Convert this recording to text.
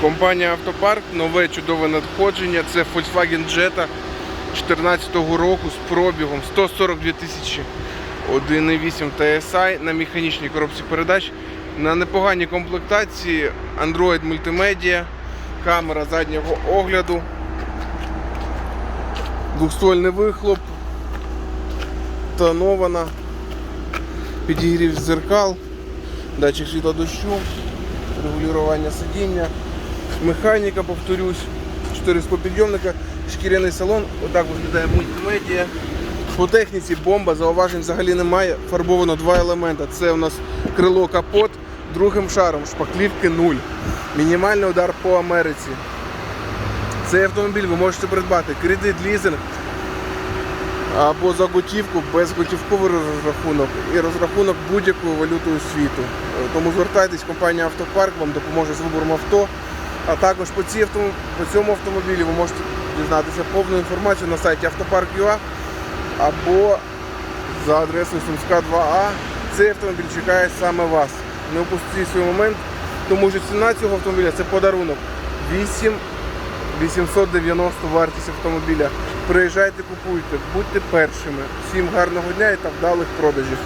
Компанія Автопарк, нове чудове надходження. Це Volkswagen Jetta 2014 року з пробігом 142 тисячі 1.8 TSI на механічній коробці передач. На непоганій комплектації Android мультимедіа, камера заднього огляду, двохствольний вихлоп, тонована, підігрів зеркал, датчик світла дощу, регулювання сидіння, механіка, повторюсь, 4 склопідйомника, шкіряний салон, отак виглядає мультимедіа. По техніці бомба, зауважень взагалі немає. Фарбовано два елемента. Це у нас крило капот, другим шаром, шпаклівки 0. Мінімальний удар по Америці. Цей автомобіль ви можете придбати кредит, лізинг або за готівку, безготівковий розрахунок і розрахунок будь-якою валютою світу. Тому звертайтесь, компанія Автопарк вам допоможе з вибором авто. А також по, цій по цьому автомобілі ви можете дізнатися повну інформацію на сайті автопарк.ua або за адресою Сумська 2А. Цей автомобіль чекає саме вас. Не упустіть свій момент, тому що ціна цього автомобіля це подарунок. 8 890 вартість автомобіля. Приїжджайте, купуйте, будьте першими. Всім гарного дня і та вдалих продажів.